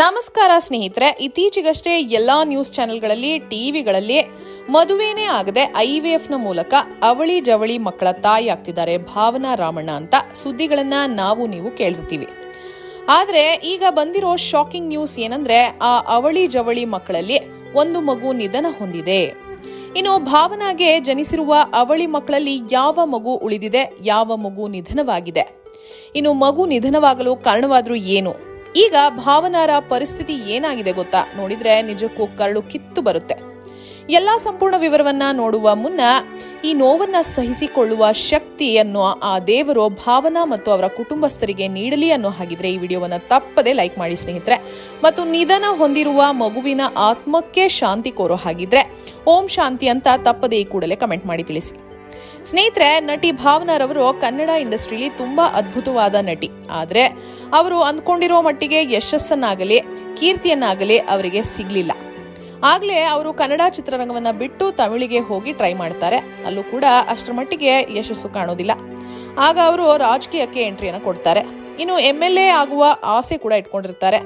ನಮಸ್ಕಾರ ಸ್ನೇಹಿತರೆ, ಇತ್ತೀಚೆಗಷ್ಟೇ ಎಲ್ಲಾ ನ್ಯೂಸ್ ಚಾನೆಲ್ಗಳಲ್ಲಿ, ಟಿವಿಗಳಲ್ಲಿ ಮದುವೆನೇ ಆಗದೆ ಐವಿಎಫ್ನ ಮೂಲಕ ಅವಳಿ ಜವಳಿ ಮಕ್ಕಳ ತಾಯಿ ಆಗ್ತಿದ್ದಾರೆ ಭಾವನಾ ರಾಮಣ್ಣ ಅಂತ ಸುದ್ದಿಗಳನ್ನ ನಾವು ನೀವು ಕೇಳಿರ್ತೀವಿ ಆದ್ರೆ ಈಗ ಬಂದಿರೋ ಶಾಕಿಂಗ್ ನ್ಯೂಸ್ ಏನಂದ್ರೆ, ಆ ಅವಳಿ ಜವಳಿ ಮಕ್ಕಳಲ್ಲಿ ಒಂದು ಮಗು ನಿಧನ ಹೊಂದಿದೆ. ಇನ್ನು ಭಾವನಾಗೆ ಜನಿಸಿರುವ ಅವಳಿ ಮಕ್ಕಳಲ್ಲಿ ಯಾವ ಮಗು ಉಳಿದಿದೆ, ಯಾವ ಮಗು ನಿಧನವಾಗಿದೆ? ಇನ್ನು ಮಗು ನಿಧನವಾಗಲು ಕಾರಣವಾದ್ರೂ ಏನು? ಈಗ ಭಾವನಾರ ಪರಿಸ್ಥಿತಿ ಏನಾಗಿದೆ ಗೊತ್ತಾ? ನೋಡಿದ್ರೆ ನಿಜಕ್ಕೂ ಕರಳು ಕಿತ್ತು ಬರುತ್ತೆ. ಎಲ್ಲಾ ಸಂಪೂರ್ಣ ವಿವರವನ್ನ ನೋಡುವ ಮುನ್ನ ಈ ನೋವನ್ನ ಸಹಿಸಿಕೊಳ್ಳುವ ಶಕ್ತಿಯನ್ನು ಆ ದೇವರು ಭಾವನಾ ಮತ್ತು ಅವರ ಕುಟುಂಬಸ್ಥರಿಗೆ ನೀಡಲಿ ಅನ್ನೋ ಹಾಗಿದ್ರೆ ಈ ವಿಡಿಯೋವನ್ನು ತಪ್ಪದೆ ಲೈಕ್ ಮಾಡಿ ಸ್ನೇಹಿತರೆ. ಮತ್ತು ನಿಧನ ಹೊಂದಿರುವ ಮಗುವಿನ ಆತ್ಮಕ್ಕೆ ಶಾಂತಿ ಕೋರೋ ಹಾಗಿದ್ರೆ ಓಂ ಶಾಂತಿ ಅಂತ ತಪ್ಪದೇ ಈ ಕೂಡಲೇ ಕಮೆಂಟ್ ಮಾಡಿ ತಿಳಿಸಿ. ಸ್ನೇಹಿತರೆ, ನಟಿ ಭಾವನಾರವರು ಕನ್ನಡ ಇಂಡಸ್ಟ್ರಿಲಿ ತುಂಬಾ ಅದ್ಭುತವಾದ ನಟಿ. ಆದ್ರೆ, ಅವರು ಅಂದ್ಕೊಂಡಿರೋ ಮಟ್ಟಿಗೆ ಯಶಸ್ಸನ್ನಾಗಲಿ, ಕೀರ್ತಿಯನ್ನಾಗಲಿ ಅವರಿಗೆ ಸಿಗ್ಲಿಲ್ಲ. ಆಗಲೇ ಅವರು ಕನ್ನಡ ಚಿತ್ರರಂಗವನ್ನ ಬಿಟ್ಟು ತಮಿಳಿಗೆ ಹೋಗಿ ಟ್ರೈ ಮಾಡ್ತಾರೆ. ಅಲ್ಲೂ ಕೂಡ ಅಷ್ಟರ ಮಟ್ಟಿಗೆ ಯಶಸ್ಸು ಕಾಣೋದಿಲ್ಲ. ಆಗ ಅವರು ರಾಜಕೀಯಕ್ಕೆ ಎಂಟ್ರಿಯನ್ನು ಕೊಡ್ತಾರೆ. ಇನ್ನು ಎಂ ಎಲ್ ಎ ಆಗುವ ಆಸೆ ಕೂಡ ಇಟ್ಕೊಂಡಿರ್ತಾರೆ.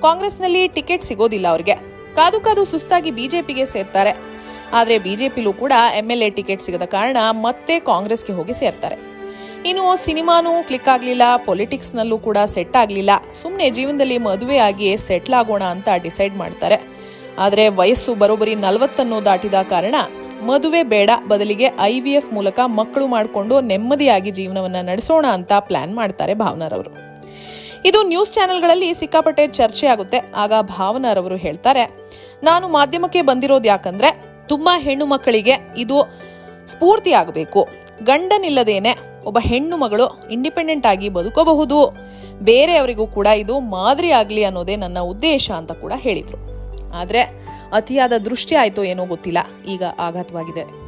ಕಾಂಗ್ರೆಸ್ನಲ್ಲಿ ಟಿಕೆಟ್ ಸಿಗೋದಿಲ್ಲ ಅವರಿಗೆ. ಕಾದು ಕಾದು ಸುಸ್ತಾಗಿ ಬಿಜೆಪಿಗೆ ಸೇರ್ತಾರೆ. ಆದರೆ ಬಿಜೆಪಿಲೂ ಕೂಡ ಎಂ ಎಲ್ ಟಿಕೆಟ್ ಸಿಗದ ಕಾರಣ ಮತ್ತೆ ಕಾಂಗ್ರೆಸ್ಗೆ ಹೋಗಿ ಸೇರ್ತಾರೆ. ಇನ್ನು ಸಿನಿಮಾನೂ ಕ್ಲಿಕ್ ಆಗಲಿಲ್ಲ ಪೊಲಿಟಿಕ್ಸ್ನಲ್ಲೂ ಕೂಡ ಸೆಟ್ ಆಗಲಿಲ್ಲ. ಸುಮ್ಮನೆ ಜೀವನದಲ್ಲಿ ಮದುವೆ ಆಗಿ ಸೆಟ್ಲ್ ಆಗೋಣ ಅಂತ ಡಿಸೈಡ್ ಮಾಡ್ತಾರೆ. ಆದರೆ ವಯಸ್ಸು ಬರೋಬ್ಬರಿ ನಲವತ್ತನ್ನು ದಾಟಿದ ಕಾರಣ ಮದುವೆ ಬೇಡ ಬದಲಿಗೆ ಐ ವಿ ಎಫ್ ಮೂಲಕ ಮಕ್ಕಳು ಮಾಡಿಕೊಂಡು ನೆಮ್ಮದಿಯಾಗಿ ಜೀವನವನ್ನು ನಡೆಸೋಣ ಅಂತ ಪ್ಲಾನ್ ಮಾಡ್ತಾರೆ ಭಾವನಾರವರು. ಇದು ನ್ಯೂಸ್ ಚಾನೆಲ್ಗಳಲ್ಲಿ ಸಿಕ್ಕಾಪಟ್ಟೆ ಚರ್ಚೆ ಆಗುತ್ತೆ ಆಗ ಭಾವನಾರವರು ಹೇಳ್ತಾರೆ, ನಾನು ಮಾಧ್ಯಮಕ್ಕೆ ಬಂದಿರೋದು ಯಾಕಂದ್ರೆ ತುಂಬಾ ಹೆಣ್ಣು ಮಕ್ಕಳಿಗೆ ಇದು ಸ್ಫೂರ್ತಿಯಾಗಬೇಕು. ಗಂಡನಿಲ್ಲದೇನೆ ಒಬ್ಬ ಹೆಣ್ಣು ಮಗಳು ಇಂಡಿಪೆಂಡೆಂಟ್ ಆಗಿ ಬದುಕಬಹುದು. ಬೇರೆಯವರಿಗೂ ಕೂಡ ಇದು ಮಾದರಿ ಆಗಲಿ ಅನ್ನೋದೇ ನನ್ನ ಉದ್ದೇಶ ಅಂತ ಕೂಡ ಹೇಳಿದರು. ಆದರೆ ಅತಿಯಾದ ದೃಷ್ಟಿ ಆಯಿತು ಏನೋ ಗೊತ್ತಿಲ್ಲ. ಈಗ ಆಘಾತವಾಗಿದೆ.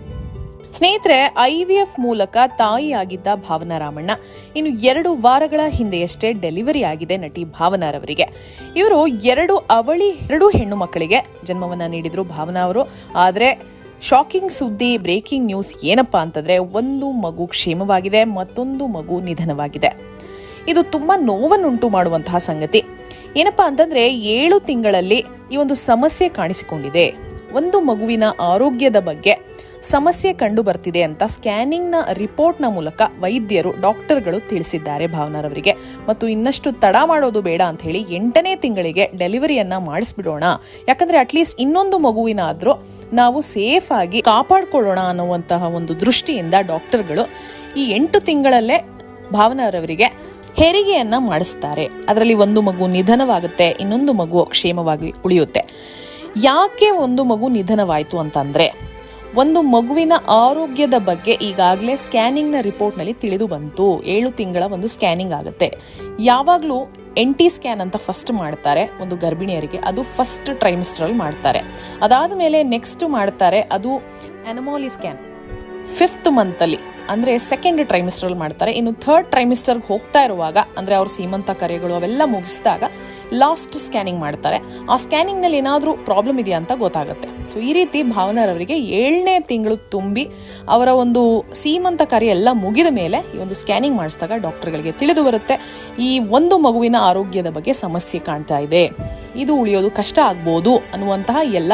ಸ್ನೇಹಿತರೆ, ಐ ವಿ ಎಫ್ ಮೂಲಕ ತಾಯಿಯಾಗಿದ್ದ ಭಾವನಾ ರಾಮಣ್ಣ ಇನ್ನು ಎರಡು ವಾರಗಳ ಹಿಂದೆಯಷ್ಟೇ ಡೆಲಿವರಿ ಆಗಿದೆ ನಟಿ ಭಾವನಾರವರಿಗೆ. ಇವರು ಎರಡು ಅವಳಿ, ಎರಡು ಹೆಣ್ಣು ಮಕ್ಕಳಿಗೆ ಜನ್ಮವನ್ನ ನೀಡಿದ್ರು ಭಾವನಾ ಅವರು. ಆದರೆ ಶಾಕಿಂಗ್ ಸುದ್ದಿ ಬ್ರೇಕಿಂಗ್ ನ್ಯೂಸ್ ಏನಪ್ಪಾ ಅಂತಂದ್ರೆ ಒಂದು ಮಗು ಕ್ಷೇಮವಾಗಿದೆ, ಮತ್ತೊಂದು ಮಗು ನಿಧನವಾಗಿದೆ. ಇದು ತುಂಬಾ ನೋವನ್ನುಂಟು ಮಾಡುವಂತಹ ಸಂಗತಿ. ಏನಪ್ಪಾ ಅಂತಂದ್ರೆ ಏಳು ತಿಂಗಳಲ್ಲಿ ಈ ಒಂದು ಸಮಸ್ಯೆ ಕಾಣಿಸಿಕೊಂಡಿದೆ. ಒಂದು ಮಗುವಿನ ಆರೋಗ್ಯದ ಬಗ್ಗೆ ಸಮಸ್ಯೆ ಕಂಡು ಬರ್ತಿದೆ ಅಂತ ಸ್ಕ್ಯಾನಿಂಗ್ನ ರಿಪೋರ್ಟ್ನ ಮೂಲಕ ವೈದ್ಯರು, ಡಾಕ್ಟರ್ಗಳು ತಿಳಿಸಿದ್ದಾರೆ ಭಾವನಾರವರಿಗೆ. ಮತ್ತು ಇನ್ನಷ್ಟು ತಡ ಮಾಡೋದು ಬೇಡ ಅಂತ ಹೇಳಿ ಎಂಟನೇ ತಿಂಗಳಿಗೆ ಡೆಲಿವರಿಯನ್ನ ಮಾಡಿಸ್ಬಿಡೋಣ. ಯಾಕಂದ್ರೆ ಅಟ್ಲೀಸ್ಟ್ ಇನ್ನೊಂದು ಮಗುವಿನಾದರೂ ನಾವು ಸೇಫ್ ಆಗಿ ಕಾಪಾಡ್ಕೊಳ್ಳೋಣ ಅನ್ನುವಂತಹ ಒಂದು ದೃಷ್ಟಿಯಿಂದ ಡಾಕ್ಟರ್ಗಳು ಈ ಎಂಟು ತಿಂಗಳಲ್ಲೇ ಭಾವನಾರವರಿಗೆ ಹೆರಿಗೆಯನ್ನ ಮಾಡಿಸ್ತಾರೆ. ಅದರಲ್ಲಿ ಒಂದು ಮಗು ನಿಧನವಾಗುತ್ತೆ, ಇನ್ನೊಂದು ಮಗು ಕ್ಷೇಮವಾಗಿ ಉಳಿಯುತ್ತೆ. ಯಾಕೆ ಒಂದು ಮಗು ನಿಧನವಾಯಿತು ಅಂತಂದ್ರೆ ಒಂದು ಮಗುವಿನ ಆರೋಗ್ಯದ ಬಗ್ಗೆ ಈಗಾಗಲೇ ಸ್ಕ್ಯಾನಿಂಗ್ನ ರಿಪೋರ್ಟ್ನಲ್ಲಿ ತಿಳಿದು ಬಂತು. ಏಳು ತಿಂಗಳ ಒಂದು ಸ್ಕ್ಯಾನಿಂಗ್ ಆಗುತ್ತೆ. ಯಾವಾಗಲೂ ಎನ್ ಟಿ ಸ್ಕ್ಯಾನ್ ಅಂತ ಫಸ್ಟ್ ಮಾಡ್ತಾರೆ ಒಂದು ಗರ್ಭಿಣಿಯರಿಗೆ. ಅದು ಫಸ್ಟ್ ಟ್ರೈಮಿಸ್ಟ್ರಲ್ಲಿ ಮಾಡ್ತಾರೆ. ಅದಾದ ಮೇಲೆ ನೆಕ್ಸ್ಟ್ ಮಾಡ್ತಾರೆ ಅದು ಅನಮೋಲಿ ಸ್ಕ್ಯಾನ್. ಫಿಫ್ತ್ ಮಂತಲ್ಲಿ, ಅಂದರೆ ಸೆಕೆಂಡ್ ಟ್ರೈಮಿಸ್ಟ್ರಲ್ಲಿ ಮಾಡ್ತಾರೆ. ಇನ್ನು ಥರ್ಡ್ ಟ್ರೈಮಿಸ್ಟರ್ಗೆ ಹೋಗ್ತಾ ಇರುವಾಗ, ಅಂದರೆ ಅವ್ರ ಸೀಮಂತ ಕರೆಗಳು ಅವೆಲ್ಲ ಮುಗಿಸಿದಾಗ ಲಾಸ್ಟ್ ಸ್ಕ್ಯಾನಿಂಗ್ ಮಾಡ್ತಾರೆ. ಆ ಸ್ಕ್ಯಾನಿಂಗ್ನಲ್ಲಿ ಏನಾದರೂ ಪ್ರಾಬ್ಲಮ್ ಇದೆಯಾ ಅಂತ ಗೊತ್ತಾಗುತ್ತೆ. ಸೊ ಈ ರೀತಿ ಭಾವನಾರವರಿಗೆ ಏಳನೇ ತಿಂಗಳು ತುಂಬಿ ಅವರ ಒಂದು ಸೀಮಂತ ಕಾರ್ಯ ಎಲ್ಲ ಮುಗಿದ ಮೇಲೆ ಈ ಒಂದು ಸ್ಕ್ಯಾನಿಂಗ್ ಮಾಡಿಸಿದಾಗ ಡಾಕ್ಟರ್ಗಳಿಗೆ ತಿಳಿದು ಬರುತ್ತೆ, ಈ ಒಂದು ಮಗುವಿನ ಆರೋಗ್ಯದ ಬಗ್ಗೆ ಸಮಸ್ಯೆ ಕಾಣ್ತಾ ಇದೆ. ಇದು ಉಳಿಯೋದು ಕಷ್ಟ ಆಗ್ಬೋದು ಅನ್ನುವಂತಹ ಎಲ್ಲ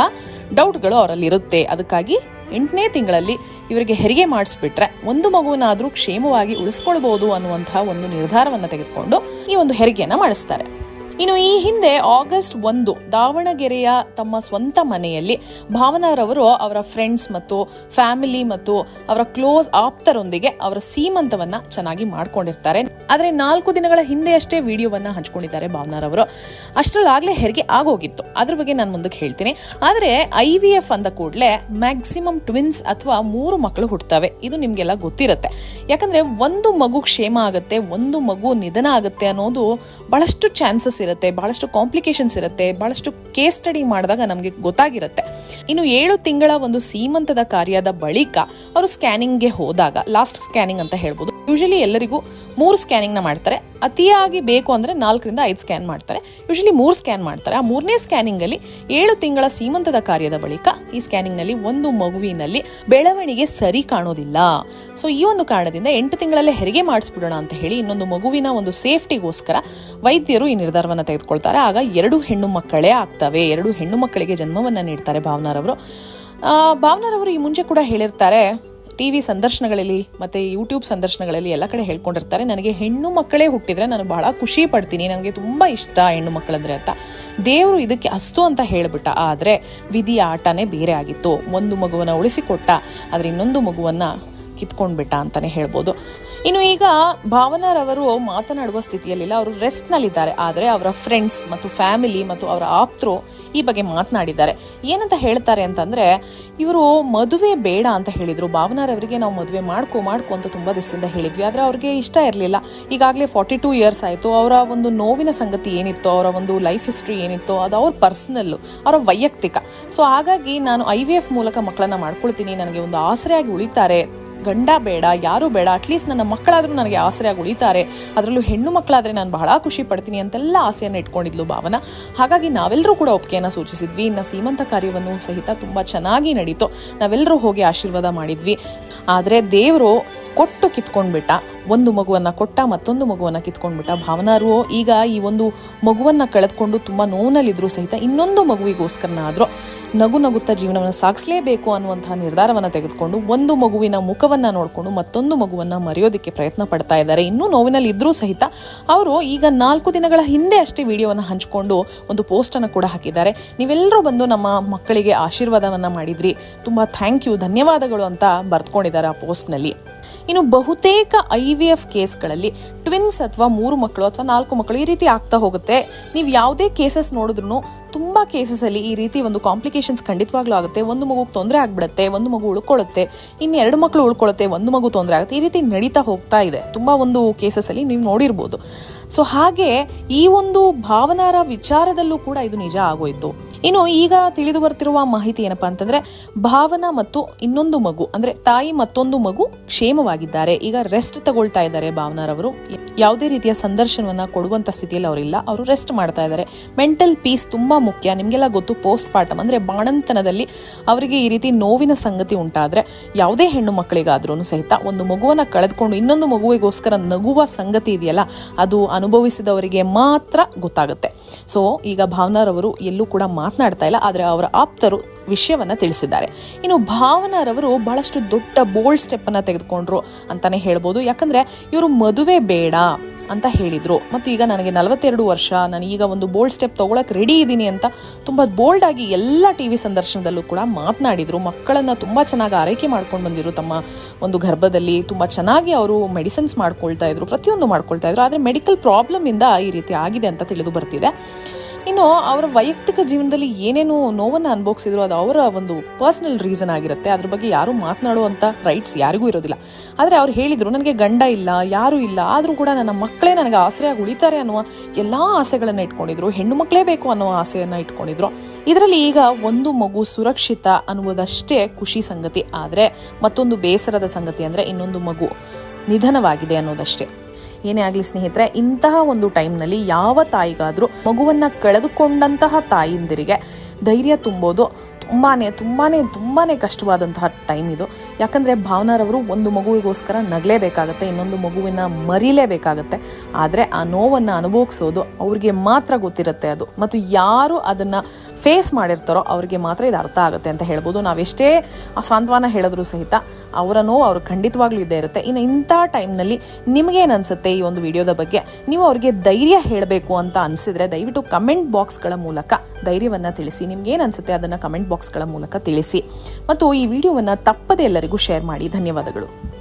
ಡೌಟ್ಗಳು ಅವರಲ್ಲಿ ಇರುತ್ತೆ. ಅದಕ್ಕಾಗಿ ಎಂಟನೇ ತಿಂಗಳಲ್ಲಿ ಇವರಿಗೆ ಹೆರಿಗೆ ಮಾಡಿಸ್ಬಿಟ್ರೆ, ಒಂದು ಮಗುವನ್ನಾದರೂ ಕ್ಷೇಮವಾಗಿ ಉಳಿಸ್ಕೊಳ್ಬೋದು ಅನ್ನುವಂತಹ ಒಂದು ನಿರ್ಧಾರವನ್ನು ತೆಗೆದುಕೊಂಡು ಈ ಒಂದು ಹೆರಿಗೆಯನ್ನು ಮಾಡಿಸ್ತಾರೆ. ಇನ್ನು ಈ ಹಿಂದೆ ಆಗಸ್ಟ್ ಒಂದು ದಾವಣಗೆರೆಯ ತಮ್ಮ ಸ್ವಂತ ಮನೆಯಲ್ಲಿ ಭಾವನಾರವರು ಅವರ ಫ್ರೆಂಡ್ಸ್ ಮತ್ತು ಫ್ಯಾಮಿಲಿ ಮತ್ತು ಅವರ ಕ್ಲೋಸ್ ಆಪ್ತರೊಂದಿಗೆ ಅವರ ಸೀಮಂತವನ್ನ ಚೆನ್ನಾಗಿ ಮಾಡ್ಕೊಂಡಿರ್ತಾರೆ. ಆದರೆ ನಾಲ್ಕು ದಿನಗಳ ಹಿಂದೆಯಷ್ಟೇ ವಿಡಿಯೋವನ್ನ ಹಂಚ್ಕೊಂಡಿದ್ದಾರೆ ಭಾವನಾರವರು. ಅಷ್ಟರಲ್ಲಾಗಲೇ ಹೆರಿಗೆ ಆಗೋಗಿತ್ತು. ಅದ್ರ ಬಗ್ಗೆ ನಾನು ಮುಂದಕ್ಕೆ ಹೇಳ್ತೀನಿ. ಆದರೆ ಐ ವಿ ಎಫ್ ಅಂದ ಕೂಡಲೇ ಮ್ಯಾಕ್ಸಿಮಮ್ ಟ್ವಿನ್ಸ್ ಅಥವಾ ಮೂರು ಮಕ್ಕಳು ಹುಟ್ಟುತ್ತವೆ ಇದು ನಿಮಗೆಲ್ಲ ಗೊತ್ತಿರುತ್ತೆ. ಯಾಕಂದ್ರೆ ಒಂದು ಮಗು ಕ್ಷೇಮ ಆಗುತ್ತೆ, ಒಂದು ಮಗು ನಿಧನ ಆಗುತ್ತೆ ಅನ್ನೋದು ಬಹಳಷ್ಟು ಚಾನ್ಸಸ್ ಇರುತ್ತೆ. ಬಹಳಷ್ಟು ಕಾಂಪ್ಲಿಕೇಶನ್ಸ್ ಇರುತ್ತೆ, ಬಹಳಷ್ಟು ಕೇಸ್ ಸ್ಟಡಿ ಮಾಡಿದಾಗ ನಮಗೆ ಗೊತ್ತಾಗಿರುತ್ತೆ. ಇನ್ನು ಏಳು ತಿಂಗಳ ಒಂದು ಸೀಮಂತದ ಕಾರ್ಯದ ಬಳಿಕ ಅವರು ಸ್ಕ್ಯಾನಿಂಗ್ಗೆ ಹೋದಾಗ ಲಾಸ್ಟ್ ಸ್ಕ್ಯಾನಿಂಗ್ ಅಂತ ಹೇಳ್ಬೋದು ಯೂಶಲಿ ಎಲ್ಲರಿಗೂ ಮೂರು ಸ್ಕ್ಯಾನಿಂಗ್ನ ಮಾಡ್ತಾರೆ. ಅತಿಯಾಗಿ ಬೇಕು ಅಂದರೆ ನಾಲ್ಕರಿಂದ ಐದು ಸ್ಕ್ಯಾನ್ ಮಾಡ್ತಾರೆ. ಯೂಶಲಿ ಮೂರು ಸ್ಕ್ಯಾನ್ ಮಾಡ್ತಾರೆ. ಆ ಮೂರನೇ ಸ್ಕ್ಯಾನಿಂಗಲ್ಲಿ ಏಳು ತಿಂಗಳ ಸೀಮಂತದ ಕಾರ್ಯದ ಬಳಿಕ ಈ ಸ್ಕ್ಯಾನಿಂಗ್ನಲ್ಲಿ ಒಂದು ಮಗುವಿನಲ್ಲಿ ಬೆಳವಣಿಗೆ ಸರಿ ಕಾಣೋದಿಲ್ಲ. ಸೊ ಈ ಒಂದು ಕಾರಣದಿಂದ ಎಂಟು ತಿಂಗಳಲ್ಲೇ ಹೆರಿಗೆ ಮಾಡಿಸ್ಬಿಡೋಣ ಅಂತ ಹೇಳಿ ಇನ್ನೊಂದು ಮಗುವಿನ ಒಂದು ಸೇಫ್ಟಿಗೋಸ್ಕರ ವೈದ್ಯರು ಈ ನಿರ್ಧಾರವನ್ನು ತೆಗೆದುಕೊಳ್ತಾರೆ. ಆಗ ಎರಡು ಹೆಣ್ಣು ಮಕ್ಕಳೇ ಆಗ್ತವೆ. ಎರಡು ಹೆಣ್ಣು ಮಕ್ಕಳಿಗೆ ಜನ್ಮವನ್ನು ನೀಡ್ತಾರೆ ಭಾವನಾರವರು ಭಾವನಾರವರು ಈ ಮುಂಚೆ ಕೂಡ ಹೇಳಿರ್ತಾರೆ ಟಿ ವಿ ಸಂದರ್ಶನಗಳಲ್ಲಿ ಮತ್ತು ಯೂಟ್ಯೂಬ್ ಸಂದರ್ಶನಗಳಲ್ಲಿ ಎಲ್ಲ ಕಡೆ ಹೇಳ್ಕೊಂಡಿರ್ತಾರೆ. ನನಗೆ ಹೆಣ್ಣು ಮಕ್ಕಳೇ ಹುಟ್ಟಿದ್ರೆ ನಾನು ಬಹಳ ಖುಷಿ ಪಡ್ತೀನಿ. ನನಗೆ ತುಂಬ ಇಷ್ಟ ಹೆಣ್ಣು ಮಕ್ಕಳಂದ್ರೆ ಅಂತ. ದೇವರು ಇದಕ್ಕೆ ಅಸ್ತು ಅಂತ ಹೇಳಿಬಿಟ್ಟ. ಆದರೆ ವಿಧಿಯ ಆಟನೇ ಬೇರೆ ಆಗಿತ್ತು. ಒಂದು ಮಗುವನ್ನು ಉಳಿಸಿಕೊಟ್ಟ, ಆದರೆ ಇನ್ನೊಂದು ಮಗುವನ್ನು ಕಿತ್ಕೊಂಡ್ಬಿಟ್ಟ ಅಂತಲೇ ಹೇಳ್ಬೋದು. ಇನ್ನು ಈಗ ಭಾವನಾರವರು ಮಾತನಾಡುವ ಸ್ಥಿತಿಯಲ್ಲಿಲ್ಲ. ಅವರು ರೆಸ್ಟ್ನಲ್ಲಿದ್ದಾರೆ. ಆದರೆ ಅವರ ಫ್ರೆಂಡ್ಸ್ ಮತ್ತು ಫ್ಯಾಮಿಲಿ ಮತ್ತು ಅವರ ಆಪ್ತರು ಈ ಬಗ್ಗೆ ಮಾತನಾಡಿದ್ದಾರೆ. ಏನಂತ ಹೇಳ್ತಾರೆ ಅಂತಂದರೆ, ಇವರು ಮದುವೆ ಬೇಡ ಅಂತ ಹೇಳಿದರು. ಭಾವನಾರವರಿಗೆ ನಾವು ಮದುವೆ ಮಾಡ್ಕೊ ಮಾಡ್ಕೊ ಅಂತ ತುಂಬ ದಿವಸದಿಂದ ಹೇಳಿದ್ವಿ. ಆದರೆ ಅವ್ರಿಗೆ ಇಷ್ಟ ಇರಲಿಲ್ಲ. ಈಗಾಗಲೇ ಫಾರ್ಟಿ ಟೂ ಇಯರ್ಸ್ ಆಯಿತು. ಅವರ ಒಂದು ನೋವಿನ ಸಂಗತಿ ಏನಿತ್ತು, ಅವರ ಒಂದು ಲೈಫ್ ಹಿಸ್ಟ್ರಿ ಏನಿತ್ತು, ಅದು ಅವ್ರ ಪರ್ಸ್ನಲ್ಲು ಅವರ ವೈಯಕ್ತಿಕ. ಸೊ ಹಾಗಾಗಿ ನಾನು ಐ ವಿ ಎಫ್ ಮೂಲಕ ಮಕ್ಕಳನ್ನ ಮಾಡ್ಕೊಳ್ತೀನಿ. ನನಗೆ ಒಂದು ಆಸರೆಯಾಗಿ ಉಳಿತಾರೆ. ಗಂಡ ಬೇಡ, ಯಾರೂ ಬೇಡ ಅಟ್ಲೀಸ್ಟ್ ನನ್ನ ಮಕ್ಕಳಾದರೂ ನನಗೆ ಆಸರೆಯಾಗಿ ಉಳಿತಾರೆ. ಅದರಲ್ಲೂ ಹೆಣ್ಣು ಮಕ್ಕಳಾದರೆ ನಾನು ಬಹಳ ಖುಷಿ ಪಡ್ತೀನಿ ಅಂತೆಲ್ಲ ಆಸೆಯನ್ನು ಇಟ್ಕೊಂಡಿದ್ಲು ಭಾವನ. ಹಾಗಾಗಿ ನಾವೆಲ್ಲರೂ ಕೂಡ ಒಪ್ಪಿಗೆಯನ್ನು ಸೂಚಿಸಿದ್ವಿ. ಇನ್ನು ಸೀಮಂತ ಕಾರ್ಯವನ್ನು ಸಹಿತ ತುಂಬ ಚೆನ್ನಾಗಿ ನಡೀತು. ನಾವೆಲ್ಲರೂ ಹೋಗಿ ಆಶೀರ್ವಾದ ಮಾಡಿದ್ವಿ. ಆದರೆ ದೇವರು ಕೊಟ್ಟು ಕಿತ್ಕೊಂಡ್ಬಿಟ್ಟ. ಒಂದು ಮಗುವನ್ನು ಕೊಟ್ಟ ಮತ್ತೊಂದು ಮಗುವನ್ನು ಕಿತ್ಕೊಂಡ್ಬಿಟ್ಟ. ಭಾವನಾರು, ಈಗ ಈ ಒಂದು ಮಗುವನ್ನು ಕಳೆದುಕೊಂಡು ತುಂಬ ನೋವಿನಲ್ಲಿದ್ದರೂ ಸಹಿತ ಇನ್ನೊಂದು ಮಗುವಿಗೋಸ್ಕರನಾದರೂ ನಗು ನಗುತ್ತಾ ಜೀವನವನ್ನು ಸಾಗಿಸಲೇಬೇಕು ಅನ್ನುವಂತಹ ನಿರ್ಧಾರವನ್ನು ತೆಗೆದುಕೊಂಡು ಒಂದು ಮಗುವಿನ ಮುಖವನ್ನು ನೋಡಿಕೊಂಡು ಮತ್ತೊಂದು ಮಗುವನ್ನು ಮರೆಯೋದಕ್ಕೆ ಪ್ರಯತ್ನ ಪಡ್ತಾ ಇದ್ದಾರೆ. ಇನ್ನೂ ನೋವಿನಲ್ಲಿ ಇದ್ದರೂ ಸಹಿತ ಅವರು ಈಗ ನಾಲ್ಕು ದಿನಗಳ ಹಿಂದೆ ಅಷ್ಟೇ ವಿಡಿಯೋವನ್ನು ಹಂಚಿಕೊಂಡು ಒಂದು ಪೋಸ್ಟನ್ನು ಕೂಡ ಹಾಕಿದ್ದಾರೆ. ನೀವೆಲ್ಲರೂ ಬಂದು ನಮ್ಮ ಮಕ್ಕಳಿಗೆ ಆಶೀರ್ವಾದವನ್ನು ಮಾಡಿದ್ರಿ. ತುಂಬ ಥ್ಯಾಂಕ್ ಯು ಧನ್ಯವಾದಗಳು ಅಂತ ಬರ್ತ್ಕೊಂಡಿದ್ದಾರೆ ಆ ಪೋಸ್ಟ್ನಲ್ಲಿ ಇನ್ನು ಬಹುತೇಕ ಐ ವಿ ಎಫ್ ಕೇಸ್ಗಳಲ್ಲಿ ಟ್ವಿನ್ಸ್ ಅಥವಾ ಮೂರು ಮಕ್ಕಳು ಅಥವಾ ನಾಲ್ಕು ಮಕ್ಕಳು ಈ ರೀತಿ ಆಗ್ತಾ ಹೋಗುತ್ತೆ. ನೀವು ಯಾವುದೇ ಕೇಸಸ್ ನೋಡಿದ್ರು ತುಂಬ ಕೇಸಸಲ್ಲಿ ಈ ರೀತಿ ಒಂದು ಕಾಂಪ್ಲಿಕೇಶನ್ಸ್ ಖಂಡಿತವಾಗ್ಲೂ ಆಗುತ್ತೆ. ಒಂದು ಮಗುಗೆ ತೊಂದರೆ ಆಗ್ಬಿಡುತ್ತೆ, ಒಂದು ಮಗು ಉಳ್ಕೊಳ್ಳುತ್ತೆ ಇನ್ನು ಎರಡು ಮಕ್ಕಳು ಉಳ್ಕೊಳ್ಳುತ್ತೆ ಒಂದು ಮಗು ತೊಂದರೆ ಆಗುತ್ತೆ. ಈ ರೀತಿ ನಡೀತಾ ಹೋಗ್ತಾ ಇದೆ. ತುಂಬ ಒಂದು ಕೇಸಸಲ್ಲಿ ನೀವು ನೋಡಿರ್ಬೋದು. ಸೊ ಹಾಗೆ ಈ ಒಂದು ಭಾವನಾರ ವಿಚಾರದಲ್ಲೂ ಕೂಡ ಇದು ನಿಜ ಆಗೋಯ್ತು. ಇನ್ನು ಈಗ ತಿಳಿದು ಬರ್ತಿರುವ ಮಾಹಿತಿ ಏನಪ್ಪಾ ಅಂತಂದ್ರೆ ಭಾವನಾ ಮತ್ತು ಇನ್ನೊಂದು ಮಗು, ಅಂದ್ರೆ ತಾಯಿ ಮತ್ತೊಂದು ಮಗು ಕ್ಷೇಮವಾಗಿದ್ದಾರೆ. ಈಗ ರೆಸ್ಟ್ ತಗೊಳ್ತಾ ಇದ್ದಾರೆ ಭಾವನಾರವರು. ಯಾವುದೇ ರೀತಿಯ ಸಂದರ್ಶನವನ್ನ ಕೊಡುವಂತ ಸ್ಥಿತಿಯಲ್ಲಿ ಅವರಿಲ್ಲ ಅವರು ರೆಸ್ಟ್ ಮಾಡ್ತಾ ಇದ್ದಾರೆ. ಮೆಂಟಲ್ ಪೀಸ್ ತುಂಬಾ ಮುಖ್ಯ. ನಿಮಗೆಲ್ಲ ಗೊತ್ತು ಪೋಸ್ಟ್ ಪಾರ್ಟಮ್ ಅಂದ್ರೆ ಬಾಣಂತನದಲ್ಲಿ ಅವರಿಗೆ ಈ ರೀತಿ ನೋವಿನ ಸಂಗತಿ ಉಂಟಾದ್ರೆ ಯಾವುದೇ ಹೆಣ್ಣು ಮಕ್ಕಳಿಗಾದ್ರೂ ಸಹಿತ ಒಂದು ಮಗುವನ್ನ ಕಳೆದುಕೊಂಡು ಇನ್ನೊಂದು ಮಗುವಿಗೋಸ್ಕರ ನಗುವ ಸಂಗತಿ ಇದೆಯಲ್ಲ, ಅದು ಅನುಭವಿಸಿದವರಿಗೆ ಮಾತ್ರ ಗೊತ್ತಾಗುತ್ತೆ. ಸೊ ಈಗ ಭಾವನಾರವರು ಎಲ್ಲೂ ಕೂಡ ಮಾತನಾಡ್ತಾ ಇಲ್ಲ, ಆದರೆ ಅವರ ಆಪ್ತರು ವಿಷಯವನ್ನು ತಿಳಿಸಿದ್ದಾರೆ. ಇನ್ನು ಭಾವನಾರವರು ಬಹಳಷ್ಟು ದೊಡ್ಡ ಬೋಲ್ಡ್ ಸ್ಟೆಪ್ಪನ್ನು ತೆಗೆದುಕೊಂಡ್ರು ಅಂತಲೇ ಹೇಳ್ಬೋದು. ಯಾಕಂದರೆ ಇವರು ಮದುವೆ ಬೇಡ ಅಂತ ಹೇಳಿದರು. ಮತ್ತು ಈಗ ನನಗೆ ನಲವತ್ತೆರಡು ವರ್ಷ, ನಾನು ಈಗ ಒಂದು ಬೋಲ್ಡ್ ಸ್ಟೆಪ್ ತೊಗೊಳಕ್ಕೆ ರೆಡಿ ಇದ್ದೀನಿ ಅಂತ ತುಂಬ ಬೋಲ್ಡಾಗಿ ಎಲ್ಲ ಟಿ ವಿ ಸಂದರ್ಶನದಲ್ಲೂ ಕೂಡ ಮಾತನಾಡಿದರು. ಮಕ್ಕಳನ್ನು ತುಂಬ ಚೆನ್ನಾಗಿ ಆರೈಕೆ ಮಾಡ್ಕೊಂಡು ಬಂದಿದ್ರು ತಮ್ಮ ಒಂದು ಗರ್ಭದಲ್ಲಿ. ತುಂಬ ಚೆನ್ನಾಗಿ ಅವರು ಮೆಡಿಸಿನ್ಸ್ ಮಾಡ್ಕೊಳ್ತಾ ಇದ್ರು, ಪ್ರತಿಯೊಂದು ಮಾಡ್ಕೊಳ್ತಾ ಇದ್ರು. ಆದರೆ ಮೆಡಿಕಲ್ ಪ್ರಾಬ್ಲಮ್ ಇಂದ ಈ ರೀತಿ ಆಗಿದೆ ಅಂತ ತಿಳಿದು ಬರ್ತಿದೆ. ಇನ್ನು ಅವರ ವೈಯಕ್ತಿಕ ಜೀವನದಲ್ಲಿ ಏನೇನು ನೋವನ್ನು ಅನುಭವಿಸಿದ್ರು ಅದು ಅವರ ಒಂದು ಪರ್ಸನಲ್ ರೀಸನ್ ಆಗಿರುತ್ತೆ. ಅದ್ರ ಬಗ್ಗೆ ಯಾರು ಮಾತನಾಡುವಂಥ ರೈಟ್ಸ್ ಯಾರಿಗೂ ಇರೋದಿಲ್ಲ. ಆದರೆ ಅವ್ರು ಹೇಳಿದರು, ನನಗೆ ಗಂಡ ಇಲ್ಲ, ಯಾರೂ ಇಲ್ಲ, ಆದರೂ ಕೂಡ ನನ್ನ ಮಕ್ಕಳೇ ನನಗೆ ಆಸರೆಯಾಗಿ ಉಳಿತಾರೆ ಅನ್ನುವ ಎಲ್ಲ ಆಸೆಗಳನ್ನು ಇಟ್ಕೊಂಡಿದ್ರು, ಹೆಣ್ಣು ಮಕ್ಕಳೇ ಬೇಕು ಅನ್ನುವ ಆಸೆಯನ್ನು ಇಟ್ಕೊಂಡಿದ್ರು. ಇದರಲ್ಲಿ ಈಗ ಒಂದು ಮಗು ಸುರಕ್ಷಿತ ಅನ್ನುವುದಷ್ಟೇ ಖುಷಿ ಸಂಗತಿ. ಆದರೆ ಮತ್ತೊಂದು ಬೇಸರದ ಸಂಗತಿ ಅಂದರೆ ಇನ್ನೊಂದು ಮಗು ನಿಧನವಾಗಿದೆ ಅನ್ನೋದಷ್ಟೇ ಏನೇ ಆಗಲಿ ಸ್ನೇಹಿತರೆ ಇಂತಹ ಒಂದು ಟೈಮ್ನಲ್ಲಿ ಯಾವ ತಾಯಿಗಾದರೂ ಮಗುವನ್ನು ಕಳೆದುಕೊಂಡಂತಹ ತಾಯಿಂದಿರಿಗೆ ಧೈರ್ಯ ತುಂಬೋದು. ತುಂಬಾ ತುಂಬಾ ತುಂಬಾ ಕಷ್ಟವಾದಂತಹ ಟೈಮ್ ಇದು. ಯಾಕಂದರೆ ಭಾವನಾರವರು ಒಂದು ಮಗುವಿಗೋಸ್ಕರ ನಗಲೇಬೇಕಾಗತ್ತೆ, ಇನ್ನೊಂದು ಮಗುವಿನ ಮರಿಲೇಬೇಕಾಗತ್ತೆ. ಆದರೆ ಆ ನೋವನ್ನು ಅನುಭವಿಸೋದು ಅವ್ರಿಗೆ ಮಾತ್ರ ಗೊತ್ತಿರುತ್ತೆ ಅದು. ಮತ್ತು ಯಾರು ಅದನ್ನು ಫೇಸ್ ಮಾಡಿರ್ತಾರೋ ಅವ್ರಿಗೆ ಮಾತ್ರ ಇದು ಅರ್ಥ ಆಗುತ್ತೆ ಅಂತ ಹೇಳ್ಬೋದು. ನಾವೆಷ್ಟೇ ಸಾಂತ್ವನ ಹೇಳಿದ್ರು ಸಹಿತ ಅವರ ನೋವು ಅವ್ರು ಖಂಡಿತವಾಗ್ಲೂ ಇದ್ದೇ ಇರುತ್ತೆ. ಇನ್ನು ಇಂಥ ಟೈಮ್ನಲ್ಲಿ ನಿಮಗೇನು ಅನಿಸುತ್ತೆ ಈ ಒಂದು ವಿಡಿಯೋದ ಬಗ್ಗೆ? ನೀವು ಅವ್ರಿಗೆ ಧೈರ್ಯ ಹೇಳಬೇಕು ಅಂತ ಅನಿಸಿದ್ರೆ ದಯವಿಟ್ಟು ಕಮೆಂಟ್ ಬಾಕ್ಸ್ಗಳ ಮೂಲಕ ಧೈರ್ಯವನ್ನು ತಿಳಿಸಿ. ನಿಮ್ಗೇನು ಅನಿಸುತ್ತೆ ಅದನ್ನು ಕಮೆಂಟ್ ಬಾಕ್ಸ್ಗಳ ಮೂಲಕ ತಿಳಿಸಿ. ಮತ್ತು ಈ ವಿಡಿಯೋವನ್ನು ತಪ್ಪದೆ ಎಲ್ಲರಿಗೂ ಶೇರ್ ಮಾಡಿ. ಧನ್ಯವಾದಗಳು.